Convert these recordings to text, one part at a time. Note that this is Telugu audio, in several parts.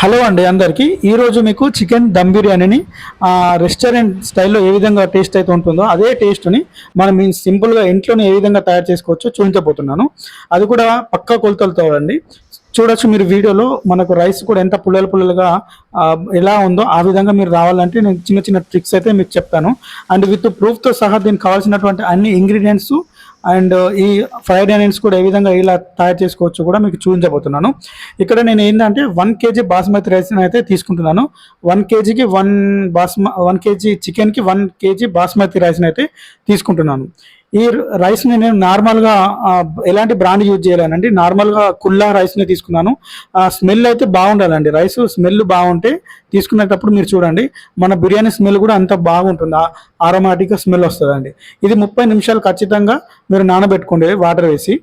హలో అండి అందరికీ. ఈరోజు మీకు చికెన్ దమ్ బిర్యానీని రెస్టారెంట్ స్టైల్లో ఏ విధంగా టేస్ట్ అయితే ఉంటుందో అదే టేస్ట్ని మనం మీ సింపుల్గా ఇంట్లోనే ఏ విధంగా తయారు చేసుకోవచ్చో చూపించబోతున్నాను. అది కూడా పక్కా కొలతలతో అండి. చూడొచ్చు మీరు వీడియోలో మనకు రైస్ కూడా ఎంత పుల్లలు పుల్లలుగా ఎలా ఉందో ఆ విధంగా మీరు రావాలంటే నేను చిన్న చిన్న ట్రిక్స్ అయితే మీకు చెప్తాను. అండ్ విత్ ప్రూఫ్తో సహా దీనికి కావాల్సినటువంటి అన్ని ఇంగ్రీడియంట్స్ అండ్ ఈ ఫ్రైడ్ ఆనియన్స్ కూడా ఏ విధంగా ఇలా తయారు చేసుకోవచ్చు కూడా మీకు చూపించబోతున్నాను. ఇక్కడ నేను ఏంటంటే వన్ కేజీ బాస్మతి రైస్ అయితే తీసుకుంటున్నాను. వన్ కేజీకి వన్ బాస్మ వన్ కేజీ చికెన్కి వన్ కేజీ బాస్మతి రైస్ని అయితే తీసుకుంటున్నాను. ఈ రైస్ని నేను నార్మల్గా ఎలాంటి బ్రాండ్ యూజ్ చేయలేనండి. నార్మల్గా కుల్లా రైస్ని తీసుకున్నాను. ఆ స్మెల్ అయితే బాగుండాలండి. రైస్ స్మెల్ బాగుంటే తీసుకునేటప్పుడు మీరు చూడండి మన బిర్యానీ స్మెల్ కూడా అంత బాగుంటుంది. ఆరోమాటిక్గా స్మెల్ వస్తుందండి. ఇది ముప్పై నిమిషాలు ఖచ్చితంగా మీరు నానబెట్టుకోండి వాటర్ వేసి.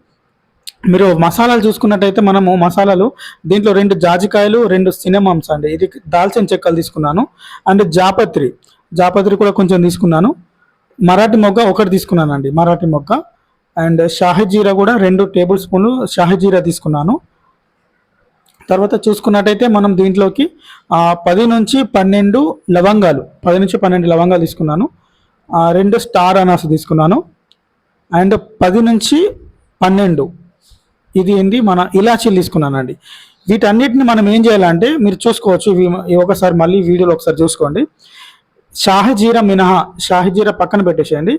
మీరు మసాలాలు చూసుకున్నట్టయితే మనము మసాలాలు దీంట్లో రెండు జాజికాయలు రెండు సినిమామ్స్ అండి. ఇది దాల్చిన చెక్కలు తీసుకున్నాను. అండ్ జాపత్రి. జాపత్రి కూడా కొంచెం తీసుకున్నాను. మరాఠీ మొగ్గ ఒకటి తీసుకున్నానండి మరాఠీ మొగ్గ. అండ్ షాహజీరా కూడా రెండు టేబుల్ స్పూన్లు షాహజీరా తీసుకున్నాను. తర్వాత చూసుకున్నట్టయితే మనం దీంట్లోకి పది నుంచి పన్నెండు లవంగాలు పది నుంచి పన్నెండు లవంగాలు తీసుకున్నాను. ఆ, రెండు స్టార్ అనాస్ తీసుకున్నాను. అండ్ పది నుంచి పన్నెండు. ఇది ఏంటి మన ఇలాచీలు తీసుకున్నానండి. వీటన్నిటిని మనం ఏం చేయాలంటే మీరు చూసుకోవచ్చు ఇవి ఒకసారి మళ్ళీ వీడియోలో ఒకసారి చూసుకోండి. షాహిజీరా మినహా షాహిజీరా పక్కన పెట్టేసేయండి.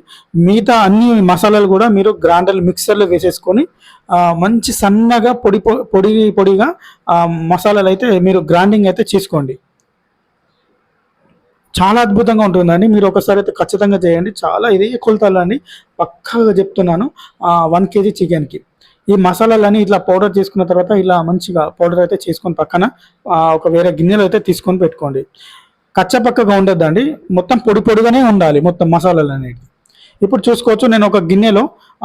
మిగతా అన్ని మసాలాలు కూడా మీరు గ్రైండర్ మిక్సర్లో వేసేసుకొని మంచి సన్నగా పొడి పొ- పొడి పొడిగా మసాలాలు అయితే మీరు గ్రైండింగ్ అయితే చేసుకోండి. చాలా అద్భుతంగా ఉంటుందండి. మీరు ఒకసారి అయితే ఖచ్చితంగా చేయండి. చాలా ఇది కొలతాలండి పక్కగా చెప్తున్నాను. వన్ కేజీ చికెన్కి. ఈ మసాలాలన్నీ ఇట్లా పౌడర్ చేసుకున్న తర్వాత ఇలా మంచిగా పౌడర్ అయితే చేసుకొని పక్కన ఒక వేరే గిన్నెలో అయితే తీసుకొని పెట్టుకోండి. కచ్చపక్కగా ఉండొద్దండి. మొత్తం పొడి పొడిగానే ఉండాలి మొత్తం మసాలాలు అనేవి ఇప్పుడు చూసుకోవచ్చు నేను ఒక గిన్నెలో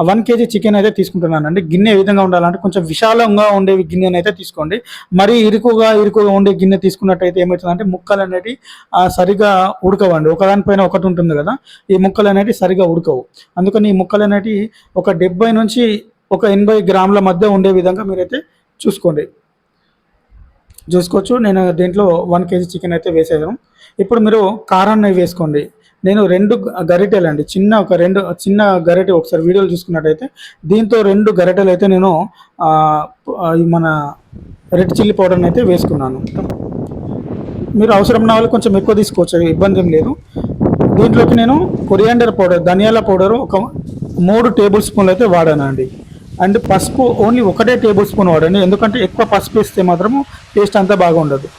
వన్ కేజీ చికెన్ అయితే తీసుకుంటున్నానండి. గిన్నె ఏ విధంగా ఉండాలంటే కొంచెం విశాలంగా ఉండే గిన్నెని అయితే తీసుకోండి. మరీ ఇరుకుగా ఇరుకుగా ఉండే గిన్నె తీసుకున్నట్టయితే ఏమవుతుందంటే ముక్కలు అనేవి సరిగా ఉడకవండి. ఒకదానిపైన ఒకటి ఉంటుంది కదా ఈ ముక్కలు అనేవి సరిగా ఉడకవు. అందుకని ఈ ముక్కలు అనేవి ఒక డెబ్బై నుంచి ఒక ఎనభై గ్రాముల మధ్య ఉండే విధంగా మీరైతే చూసుకోండి. చూసుకోవచ్చు. నేను దీంట్లో వన్ కేజీ చికెన్ అయితే వేసేసాను. ఇప్పుడు మీరు కారాన్ని వేసుకోండి. నేను రెండు గరిటెలు అండి. చిన్న ఒక రెండు చిన్న గరిటె ఒకసారి వీడియోలు చూసుకున్నట్టయితే దీంతో రెండు గరిటెలు అయితే నేను మన రెడ్ చిల్లీ పౌడర్ని అయితే వేసుకున్నాను. మీరు అవసరం ఉన్న వాళ్ళు కొంచెం ఎక్కువ తీసుకోవచ్చు. ఇబ్బంది ఏం లేదు. దీంట్లోకి నేను కొరియాండర్ పౌడర్ ధనియాల పౌడర్ ఒక మూడు టేబుల్ స్పూన్లు అయితే వాడానండి. అండ్ పసుపు ఓన్లీ ఒకటే టేబుల్ స్పూన్ వాడండి. ఎందుకంటే ఎక్కువ పసుపు వేస్తే మాత్రము టేస్ట్ అంతా బాగుండదు.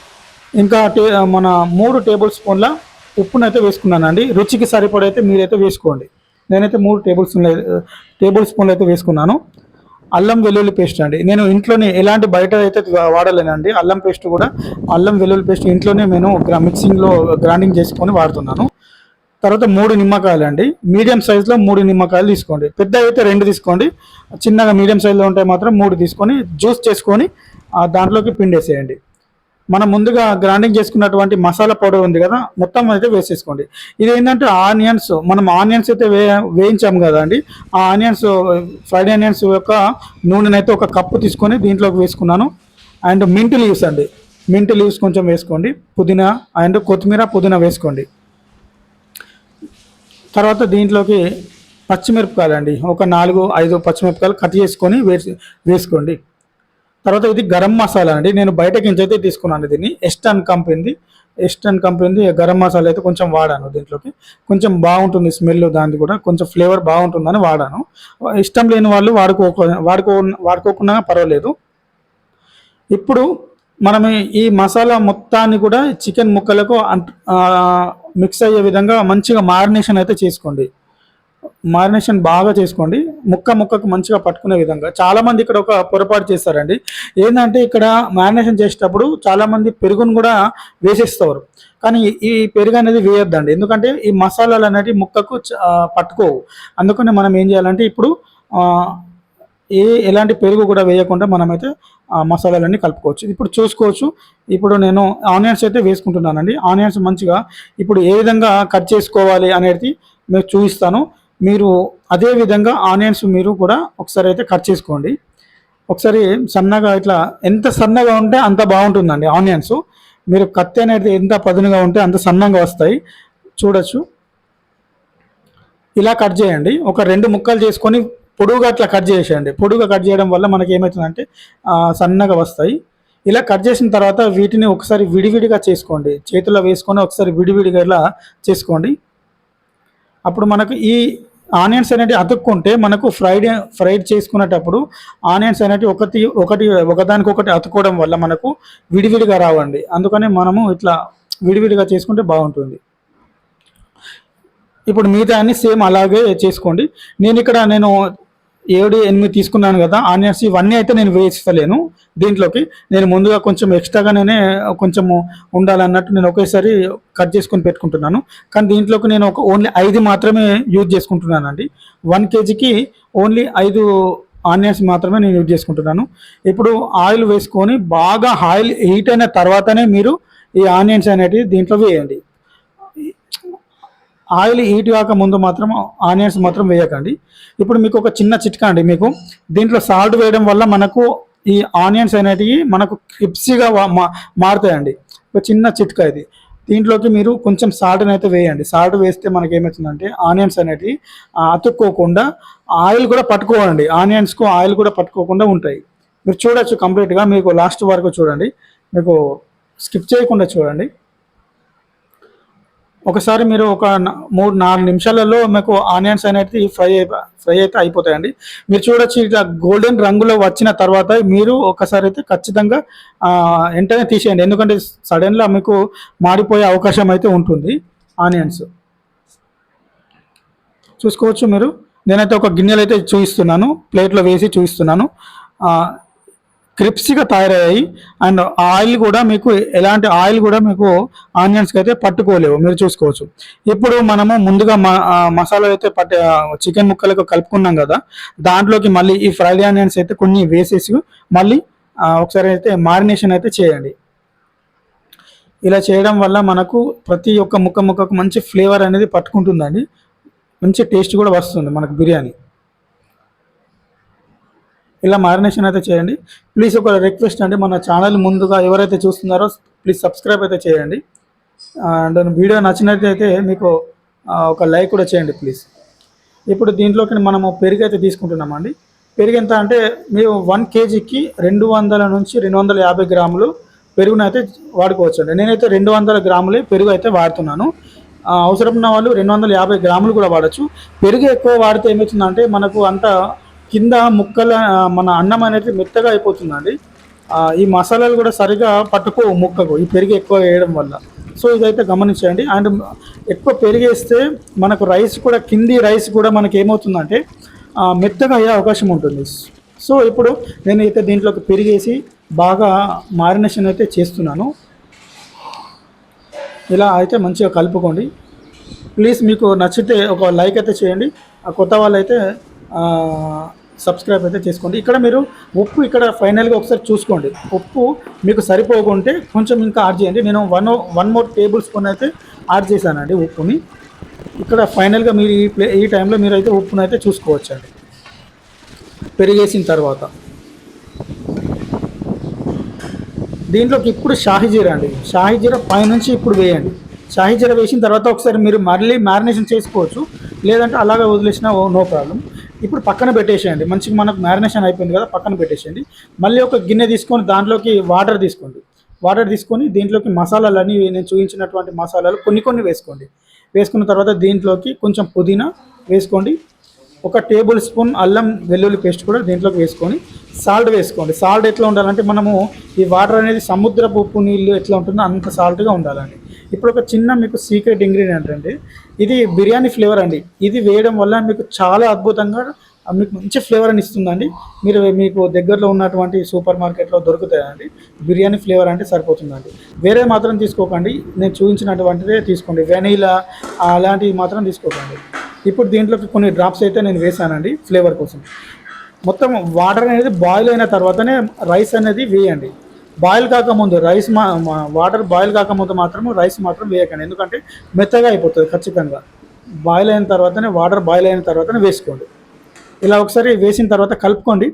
ఇంకా టే మన మూడు టేబుల్ స్పూన్ల ఉప్పునైతే వేసుకున్నానండి. రుచికి సరిపడైతే మీరైతే వేసుకోండి. నేనైతే మూడు టేబుల్ స్పూన్లు టేబుల్ స్పూన్లు అయితే వేసుకున్నాను. అల్లం వెల్లుల్లి పేస్ట్ అండి. నేను ఇంట్లోనే ఎలాంటి బయట అయితే వాడలేనండి. అల్లం పేస్ట్ కూడా అల్లం వెల్లుల్లి పేస్ట్ ఇంట్లోనే నేను మిక్సింగ్లో గ్రైండింగ్ చేసుకొని వాడుతున్నాను. తర్వాత మూడు నిమ్మకాయలు అండి. మీడియం సైజులో మూడు నిమ్మకాయలు తీసుకోండి. పెద్ద అయితే రెండు తీసుకోండి. చిన్నగా మీడియం సైజులో ఉంటే మాత్రం మూడు తీసుకొని జ్యూస్ చేసుకొని ఆ దాంట్లోకి పిండేసేయండి. మనం ముందుగా గ్రైండింగ్ చేసుకున్నటువంటి మసాలా పౌడర్ ఉంది కదా మొత్తం అయితే వేసేసుకోండి. ఇది ఏంటంటే ఆనియన్స్ మనం ఆనియన్స్ అయితే వే వేయించాము కదా అండి. ఆ ఆనియన్స్ ఫ్రైడ్ ఆనియన్స్ యొక్క నూనెనైతే ఒక కప్పు తీసుకొని దీంట్లోకి వేసుకున్నాను. అండ్ మింట్ లీవ్స్ అండి. మింట్ లీవ్స్ కొంచెం వేసుకోండి. పుదీనా అండ్ కొత్తిమీర పుదీనా వేసుకోండి. తర్వాత దీంట్లోకి పచ్చిమిరపకాయలు అండి ఒక నాలుగు ఐదు పచ్చిమిరపకాయలు కట్ చేసుకొని వేసి వేసుకోండి. తర్వాత ఇది గరం మసాలా అండి నేను బయటకి నుంచి అయితే తీసుకున్నాను దీన్ని. ఎస్టర్న్ కంపెనీది ఎస్టర్న్ కంపెనీది గరం మసాలా అయితే కొంచెం వాడాను దీంట్లోకి. కొంచెం బాగుంటుంది స్మెల్ దానికి కూడా. కొంచెం ఫ్లేవర్ బాగుంటుందని వాడాను. ఇష్టం లేని వాళ్ళు వాడుకోక వాడుకో వాడుకోకుండా పర్వాలేదు. ఇప్పుడు మనం ఈ మసాలా మొత్తాన్ని కూడా చికెన్ ముక్కలకు అంట్ మిక్స్ అయ్యే విధంగా మంచిగా మారినేషన్ అయితే చేసుకోండి. మారినేషన్ బాగా చేసుకోండి. ముక్క ముక్కకు మంచిగా పట్టుకునే విధంగా. చాలామంది ఇక్కడ ఒక పొరపాటు చేస్తారండి. ఏంటంటే ఇక్కడ మారినేషన్ చేసేటప్పుడు చాలామంది పెరుగును కూడా వేసేస్తారు. కానీ ఈ పెరుగు అనేది వేయొద్దండి. ఎందుకంటే ఈ మసాలాలు అనేవి ముక్కకు చ- పట్టుకోవు. అందుకని మనం ఏం చేయాలంటే ఇప్పుడు ఏ ఎలాంటి పెరుగు కూడా వేయకుండా మనమైతే ఆ మసాలాలన్నీ కలుపుకోవచ్చు. ఇప్పుడు చూసుకోవచ్చు. ఇప్పుడు నేను ఆనియన్స్ అయితే వేసుకుంటున్నానండి. ఆనియన్స్ మంచిగా ఇప్పుడు ఏ విధంగా కట్ చేసుకోవాలి అనేది మీకు చూపిస్తాను. మీరు అదే విధంగా ఆనియన్స్ మీరు కూడా ఒకసారి అయితే కట్ చేసుకోండి. ఒకసారి సన్నగా ఇట్లా ఎంత సన్నగా ఉంటే అంత బాగుంటుందండి ఆనియన్స్. మీరు కత్తి అనేది ఎంత పదునుగా ఉంటే అంత సన్నంగా వస్తాయి. చూడొచ్చు. ఇలా కట్ చేయండి. ఒక రెండు ముక్కలు చేసుకొని పొడుగుగా అట్లా కట్ చేసేయండి. పొడుగుగా కట్ చేయడం వల్ల మనకి ఏమవుతుందంటే సన్నగా వస్తాయి. ఇలా కట్ చేసిన తర్వాత వీటిని ఒకసారి విడివిడిగా చేసుకోండి. చేతిలో వేసుకొని ఒకసారి విడివిడిగా ఇలా చేసుకోండి. అప్పుడు మనకు ఈ ఆనియన్స్ అనేటివి అతుక్కుంటే మనకు ఫ్రైడ్ ఫ్రైడ్ చేసుకునేటప్పుడు ఆనియన్స్ అనేటివి ఒకటి ఒకటి ఒకదానికొకటి అతుక్కోవడం వల్ల మనకు విడివిడిగా రావండి. అందుకని మనము ఇట్లా విడివిడిగా చేసుకుంటే బాగుంటుంది. ఇప్పుడు మిగతా అన్ని సేమ్ అలాగే చేసుకోండి. నేను ఇక్కడ నేను ఏడు ఎనిమిది తీసుకున్నాను కదా ఆనియన్స్ ఇవన్నీ అయితే నేను వేస్తలేను దీంట్లోకి. నేను ముందుగా కొంచెం ఎక్స్ట్రాగానే కొంచెము ఉండాలన్నట్టు నేను ఒకేసారి కట్ చేసుకొని పెట్టుకుంటున్నాను. కానీ దీంట్లోకి నేను ఒక ఓన్లీ ఐదు మాత్రమే యూజ్ చేసుకుంటున్నానండి. వన్ కేజీకి ఓన్లీ ఐదు ఆనియన్స్ మాత్రమే నేను యూజ్ చేసుకుంటున్నాను. ఇప్పుడు ఆయిల్ వేసుకొని బాగా ఆయిల్ హీట్ అయిన తర్వాతనే మీరు ఈ ఆనియన్స్ అనేటివి దీంట్లో వేయండి. ఆయిల్ హీట్ కాక ముందు మాత్రం ఆనియన్స్ మాత్రం వేయకండి. ఇప్పుడు మీకు ఒక చిన్న చిట్కా అండి మీకు. దీంట్లో సాల్ట్ వేయడం వల్ల మనకు ఈ ఆనియన్స్ అనేటివి మనకు క్రిప్సీగా మా మారుతాయండి. ఒక చిన్న చిట్కా ఇది. దీంట్లోకి మీరు కొంచెం సాల్ట్ని అయితే వేయండి. సాల్ట్ వేస్తే మనకి ఏమవుతుందంటే ఆనియన్స్ అనేటివి అతుక్కోకుండా ఆయిల్ కూడా పట్టుకోవండి ఆనియన్స్కు ఆయిల్ కూడా పట్టుకోకుండా ఉంటాయి. మీరు చూడొచ్చు కంప్లీట్గా. మీకు లాస్ట్ వరకు చూడండి. మీకు స్కిప్ చేయకుండా చూడండి. ఒకసారి మీరు ఒక మూడు నాలుగు నిమిషాలలో మీకు ఆనియన్స్ అనేది ఫ్రై ఫ్రై అయితే అయిపోతాయండి. మీరు చూడొచ్చు ఇట్లా గోల్డెన్ రంగులో వచ్చిన తర్వాత మీరు ఒకసారి అయితే ఖచ్చితంగా వెంటనే తీసేయండి. ఎందుకంటే సడన్గా మీకు మాడిపోయే అవకాశం అయితే ఉంటుంది ఆనియన్స్. చూసుకోవచ్చు మీరు. నేనైతే ఒక గిన్నెలు అయితే చూపిస్తున్నాను ప్లేట్లో వేసి చూపిస్తున్నాను క్రిప్సీగా తయారయ్యాయి. అండ్ ఆయిల్ కూడా మీకు ఎలాంటి ఆయిల్ కూడా మీకు ఆనియన్స్కి అయితే పట్టుకోలేవు. మీరు చూసుకోవచ్చు. ఇప్పుడు మనము ముందుగా మ మసాలా అయితే పట్టే చికెన్ ముక్కలకు కలుపుకున్నాం కదా. దాంట్లోకి మళ్ళీ ఈ ఫ్రైడ్ ఆనియన్స్ అయితే కొన్ని వేసేసి మళ్ళీ ఒకసారి అయితే మారినేషన్ అయితే చేయండి. ఇలా చేయడం వల్ల మనకు ప్రతి ఒక్క ముక్క ముక్కకు మంచి ఫ్లేవర్ అనేది పట్టుకుంటుందండి. మంచి టేస్ట్ కూడా వస్తుంది మనకు బిర్యానీ. ఇలా మారినేషన్ అయితే చేయండి. ప్లీజ్ ఒక రిక్వెస్ట్ అండి మన ఛానల్ ముందుగా ఎవరైతే చూస్తున్నారో ప్లీజ్ సబ్స్క్రైబ్ అయితే చేయండి. అండ్ వీడియో నచ్చినట్లయితే మీకు ఒక లైక్ కూడా చేయండి ప్లీజ్. ఇప్పుడు దీంట్లోకి మనము పెరుగు అయితే తీసుకుంటున్నామండి. పెరుగు ఎంత అంటే మేము వన్ కేజీకి రెండు వందల నుంచి రెండు వందల యాభై గ్రాములు పెరుగునైతే వాడుకోవచ్చు అండి నేనైతే రెండు వందల గ్రాములే పెరుగు అయితే వాడుతున్నాను. అవసరం ఉన్న వాళ్ళు రెండు వందల యాభై గ్రాములు కూడా వాడచ్చు. పెరుగు ఎక్కువ వాడితే ఏమవుతుందంటే మనకు అంత కింద ముక్కల మన అన్నం అనేది మెత్తగా అయిపోతుందండి. ఈ మసాలాలు కూడా సరిగా పట్టుకో ముక్కకు ఈ పెరుగు ఎక్కువ వేయడం వల్ల. సో ఇదైతే గమనించండి. అండ్ ఎక్కువ పెరిగేస్తే మనకు రైస్ కూడా కింది రైస్ కూడా మనకి ఏమవుతుందంటే మెత్తగా అయ్యే అవకాశం ఉంటుంది. సో ఇప్పుడు నేనైతే దీంట్లోకి పెరిగేసి బాగా మారినేషన్ అయితే చేస్తున్నాను. ఇలా అయితే మంచిగా కలుపుకోండి. ప్లీజ్ మీకు నచ్చితే ఒక లైక్ అయితే చేయండి. ఆ కొత్త వాళ్ళు అయితే సబ్స్క్రైబ్ అయితే చేసుకోండి. ఇక్కడ మీరు ఉప్పు ఇక్కడ ఫైనల్గా ఒకసారి చూసుకోండి. ఉప్పు మీకు సరిపోకుంటే కొంచెం ఇంకా యాడ్ చేయండి. నేను one one more tablespoon అయితే యాడ్ చేశానండి ఉప్పుని. ఇక్కడ ఫైనల్గా మీరు ఈ ప్లే ఈ టైంలో మీరు అయితే ఉప్పును అయితే చూసుకోవచ్చండి. పెరిగేసిన తర్వాత. దీంట్లోకి ఇప్పుడు షాహీ జీరా అండి. షాహీ జీరా పైనుంచి ఇప్పుడు వేయండి. షాహీ జీరా వేసిన తర్వాత ఒకసారి మీరు మళ్ళీ మ్యారినేషన్ చేసుకోవచ్చు. లేదంటే అలాగే వదిలేసినా నో ప్రాబ్లం ఇప్పుడు పక్కన పెట్టేసేయండి. మంచిగా మనకు మ్యారినేషన్ అయిపోయింది కదా పక్కన పెట్టేసేయండి. మళ్ళీ ఒక గిన్నె తీసుకొని దాంట్లోకి వాటర్ తీసుకోండి. వాటర్ తీసుకొని దీంట్లోకి మసాలాలన్నీ నేను చూపించినటువంటి మసాలాలు కొన్ని కొన్ని వేసుకోండి. వేసుకున్న తర్వాత దీంట్లోకి కొంచెం పుదీనా వేసుకోండి. ఒక టేబుల్ స్పూన్ అల్లం వెల్లుల్లి పేస్ట్ కూడా దీంట్లోకి వేసుకొని సాల్ట్ వేసుకోండి. సాల్ట్ ఎట్లా ఉండాలంటే మనము ఈ వాటర్ అనేది సముద్రపు ఉప్పు నీళ్ళు ఎట్లా ఉంటుందో అంత సాల్ట్గా ఉండాలండి. ఇప్పుడు ఒక చిన్న మీకు సీక్రెట్ ఇంగ్రీడియంట్ అండి. ఇది బిర్యానీ ఫ్లేవర్ అండి. ఇది వేయడం వల్ల మీకు చాలా అద్భుతంగా మీకు మంచి ఫ్లేవర్ అని ఇస్తుందండి. మీరు మీకు దగ్గరలో ఉన్నటువంటి సూపర్ మార్కెట్లో దొరుకుతాయండి. బిర్యానీ ఫ్లేవర్ అంటే సరిపోతుందండి. వేరే మాత్రం తీసుకోకండి. నేను చూపించినటువంటిదే తీసుకోండి. వెనీలా అలాంటివి మాత్రం తీసుకోకండి. ఇప్పుడు దీంట్లోకి కొన్ని డ్రాప్స్ అయితే నేను వేసానండి ఫ్లేవర్ కోసం. మొత్తం వాటర్ అనేది బాయిల్ అయిన తర్వాతనే రైస్ అనేది వేయండి. బాయిల్ కాకముందు రైస్ మా వాటర్ బాయిల్ కాకముందు మాత్రం రైస్ మాత్రం వేయకండి. ఎందుకంటే మెత్తగా అయిపోతుంది ఖచ్చితంగా. బాయిల్ అయిన తర్వాతనే వాటర్ బాయిల్ అయిన తర్వాతనే వేసుకోండి. ఇలా ఒకసారి వేసిన తర్వాత కలుపుకోండి.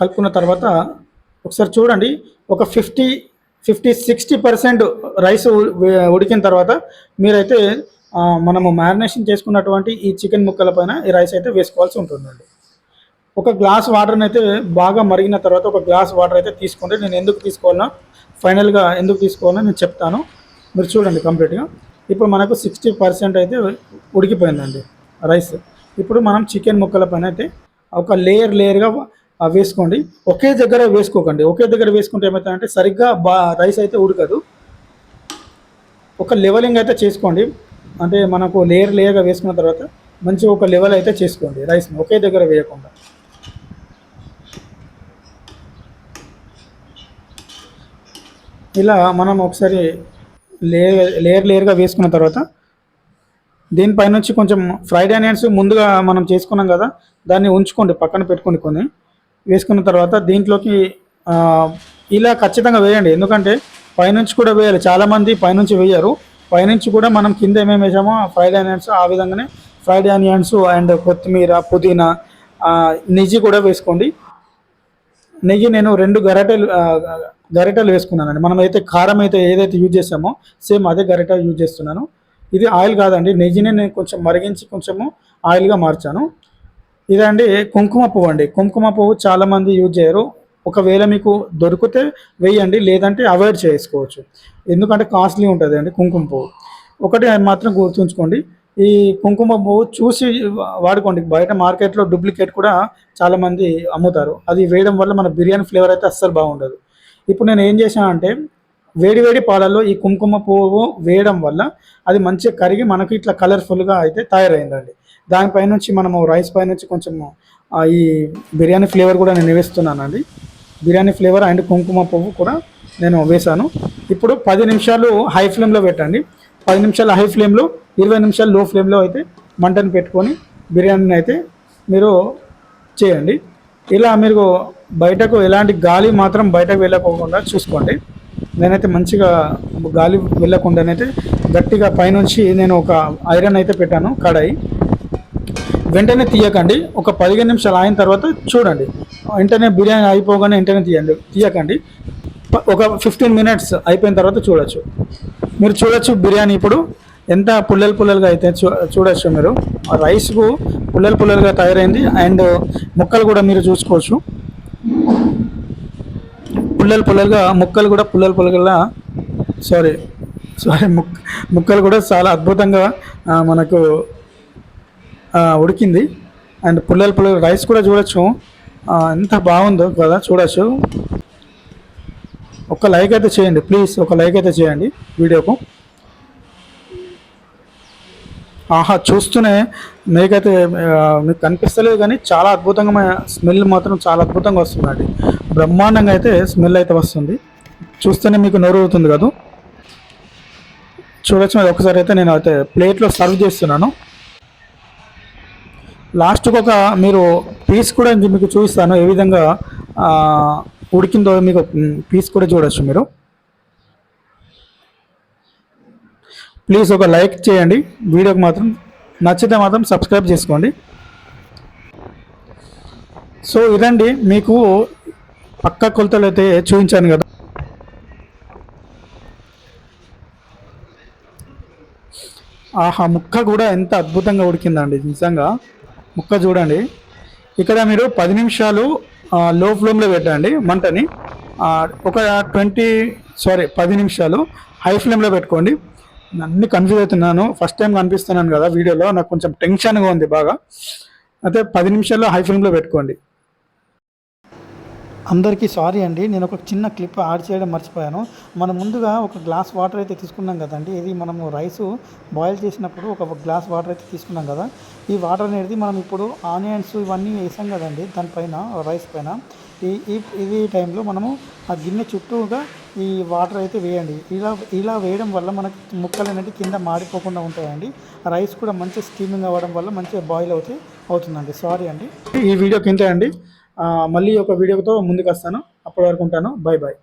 కలుపుకున్న తర్వాత ఒకసారి చూడండి. ఒక fifty fifty sixty percent rice ఉడికిన తర్వాత మీరైతే మనము మ్యారినేషన్ చేసుకున్నటువంటి ఈ చికెన్ ముక్కల పైన ఈ రైస్ అయితే వేసుకోవాల్సి ఉంటుందండి. ఒక గ్లాస్ వాటర్ని అయితే బాగా మరిగిన తర్వాత ఒక గ్లాస్ వాటర్ అయితే తీసుకోండి. నేను ఎందుకు తీసుకోవాలన్నా ఫైనల్గా ఎందుకు తీసుకోవాలో నేను చెప్తాను. మీరు చూడండి కంప్లీట్గా ఇప్పుడు మనకు సిక్స్టీ పర్సెంట్ అయితే ఉడికిపోయిందండి రైస్ ఇప్పుడు మనం చికెన్ ముక్కల పైన అయితే ఒక లేయర్ లేయర్గా వేసుకోండి. ఒకే దగ్గర వేసుకోకండి. ఒకే దగ్గర వేసుకుంటే ఏమవుతుందంటే సరిగ్గా బా రైస్ అయితే ఉడకదు. ఒక లెవెలింగ్ అయితే చేసుకోండి. అంటే మనకు లేయర్ లేయర్గా వేసుకున్న తర్వాత మంచి ఒక లెవెల్ అయితే చేసుకోండి రైస్ని ఒకే దగ్గర వేయకుండా. ఇలా మనం ఒకసారి లేయర్ లేయర్ లేయర్గా వేసుకున్న తర్వాత దీనిపైన నుంచి కొంచెం ఫ్రైడ్ ఆనియన్స్ ముందుగా మనం చేసుకున్నాం కదా దాన్ని ఉంచుకోండి పక్కన పెట్టుకోండి కొన్ని. వేసుకున్న తర్వాత దీంట్లోకి ఇలా ఖచ్చితంగా వేయండి. ఎందుకంటే పైనుంచి కూడా వేయాలి. చాలామంది పైనుంచి వేయరు. పైనుంచి కూడా మనం కింద ఏమేమి వేసామో ఫ్రైడ్ ఆనియన్స్ ఆ విధంగానే ఫ్రైడ్ ఆనియన్స్ అండ్ కొత్తిమీర పుదీనా నెయ్యి కూడా వేసుకోండి. నెయ్యి నేను రెండు గరిటెలు గరిటెలు వేసుకున్నానండి. మనం అయితే కారం అయితే ఏదైతే యూజ్ చేసామో సేమ్ అదే గరిట యూజ్ చేస్తున్నాను. ఇది ఆయిల్ కాదండి నెయ్యిని నేను కొంచెం మరిగించి కొంచెము ఆయిల్గా మార్చాను. ఇదండి కుంకుమ పువ్వు అండి. కుంకుమ పువ్వు చాలామంది యూజ్ చేయరు. ఒకవేళ మీకు దొరికితే వేయండి లేదంటే అవాయిడ్ చేసుకోవచ్చు. ఎందుకంటే కాస్ట్లీ ఉంటుంది అండి కుంకుమ పువ్వు. ఒకటి మాత్రం గుర్తుంచుకోండి ఈ కుంకుమ పువ్వు చూసి వాడుకోండి. బయట మార్కెట్లో డూప్లికేట్ కూడా చాలామంది అమ్ముతారు. అది వేయడం వల్ల మన బిర్యానీ ఫ్లేవర్ అయితే అస్సలు బాగుండదు. ఇప్పుడు నేను ఏం చేశానంటే వేడివేడి పాలల్లో ఈ కుంకుమ పువ్వు వేయడం వల్ల అది మంచిగా కరిగి మనకి ఇట్లా కలర్ఫుల్గా అయితే తయారైందండి. దానిపై నుంచి మనము రైస్ పై నుంచి కొంచెం ఈ బిర్యానీ ఫ్లేవర్ కూడా నేను వేస్తున్నానండి. బిర్యానీ ఫ్లేవర్ అండ్ కుంకుమ పువ్వు కూడా నేను వేశాను. ఇప్పుడు పది నిమిషాలు హై ఫ్లేమ్లో పెట్టండి. పది నిమిషాలు హై ఫ్లేమ్లో ఇరవై నిమిషాలు లో ఫ్లేమ్లో అయితే మంటను పెట్టుకొని బిర్యానీని అయితే మీరు చేయండి. ఇలా మీరు బయటకు ఎలాంటి గాలి మాత్రం బయటకు వెళ్ళకోకుండా చూసుకోండి. నేనైతే మంచిగా గాలి వెళ్ళకుండానైతే గట్టిగా పైనుంచి నేను ఒక ఐరన్ అయితే పెట్టాను కడాయి. వెంటనే తీయకండి. ఒక పదిహేను నిమిషాలు అయిన తర్వాత చూడండి. వెంటనే బిర్యానీ అయిపోగానే వెంటనే తీయండి. తీయకండి. ఒక ఫిఫ్టీన్ మినిట్స్ అయిపోయిన తర్వాత చూడొచ్చు. మీరు చూడొచ్చు బిర్యానీ ఇప్పుడు ఎంత పుల్లలు పుల్లలుగా అయితే చూ చూడొచ్చు మీరు. ఆ రైస్కు పుల్లలు పుల్లలుగా తయారైంది. అండ్ ముక్కలు కూడా మీరు చూసుకోవచ్చు. పుల్లలు పుల్లలుగా ముక్కలు కూడా పుల్లలు పుల్లగల్లా సారీ సారీ ముక్ ముక్కలు కూడా చాలా అద్భుతంగా మనకు ఉడికింది. అండ్ పుల్లలు పుల్లలు రైస్ కూడా చూడొచ్చు. ఎంత బాగుందో కదా చూడొచ్చు. ఒక లైక్ అయితే చేయండి ప్లీజ్ ఒక లైక్ అయితే చేయండి వీడియోకు. ఆహా చూస్తూనే మీకైతే మీకు కనిపిస్తలేదు కానీ చాలా అద్భుతంగా స్మెల్ మాత్రం చాలా అద్భుతంగా వస్తుందండి. బ్రహ్మాండంగా అయితే స్మెల్ అయితే వస్తుంది. చూస్తేనే మీకు నోరు అవుతుంది కదా. చూడొచ్చు మరి ఒకసారి అయితే నేను అయితే ప్లేట్లో సర్వ్ చేస్తున్నాను. లాస్ట్కి ఒక మీరు పీస్ కూడా మీకు చూపిస్తాను. ఏ విధంగా ఉడికిందో మీకు పీస్ కూడా చూడొచ్చు మీరు. ప్లీజ్ ఒక లైక్ చేయండి. వీడియోకి మాత్రం నచ్చితే మాత్రం సబ్స్క్రైబ్ చేసుకోండి. సో ఇదండి మీకు పక్క కొలతలు అయితే చూపించాను కదా. ఆహా ముక్క కూడా ఎంత అద్భుతంగా ఉడికిందండి. నిజంగా ముక్క చూడండి. ఇక్కడ మీరు పది నిమిషాలు లో ఫ్లేమ్లో పెట్టండి మంటని. ఒక ట్వంటీ సారీ పది నిమిషాలు హై ఫ్లేమ్లో పెట్టుకోండి. అన్ని కన్ఫ్యూజ్ అవుతున్నాను. ఫస్ట్ టైం కనిపిస్తున్నాను కదా వీడియోలో. నాకు కొంచెం టెన్షన్గా ఉంది బాగా. అయితే పది నిమిషాల్లో హై ఫిల్మ్లో పెట్టుకోండి. అందరికీ సారీ అండి. నేను ఒక చిన్న క్లిప్ యాడ్ చేయడం మర్చిపోయాను. మనం ముందుగా ఒక గ్లాస్ వాటర్ అయితే తీసుకున్నాం కదండి. ఇది మనము రైస్ బాయిల్ చేసినప్పుడు ఒక గ్లాస్ వాటర్ అయితే తీసుకున్నాం కదా. ఈ వాటర్ అనేది మనం ఇప్పుడు ఆనియన్స్ ఇవన్నీ వేసాం కదండి. దానిపైన రైస్ పైన. ఈ ఇది టైంలో మనము ఆ గిన్నె చుట్టూగా ఈ వాటర్ అయితే వేయండి. ఇలా ఇలా వేయడం వల్ల మనకి ముక్కలు అనేవి కింద మాడిపోకుండా ఉంటాయండి. రైస్ కూడా మంచి స్టీమింగ్ అవ్వడం వల్ల మంచిగా బాయిల్ అవుతే అవుతుందండి. సారీ అండి. ఈ వీడియోకి ఇంతే అండి. మళ్ళీ ఒక వీడియోతో ముందుకు వస్తాను. అప్పటి వరకు ఉంటాను. Bye bye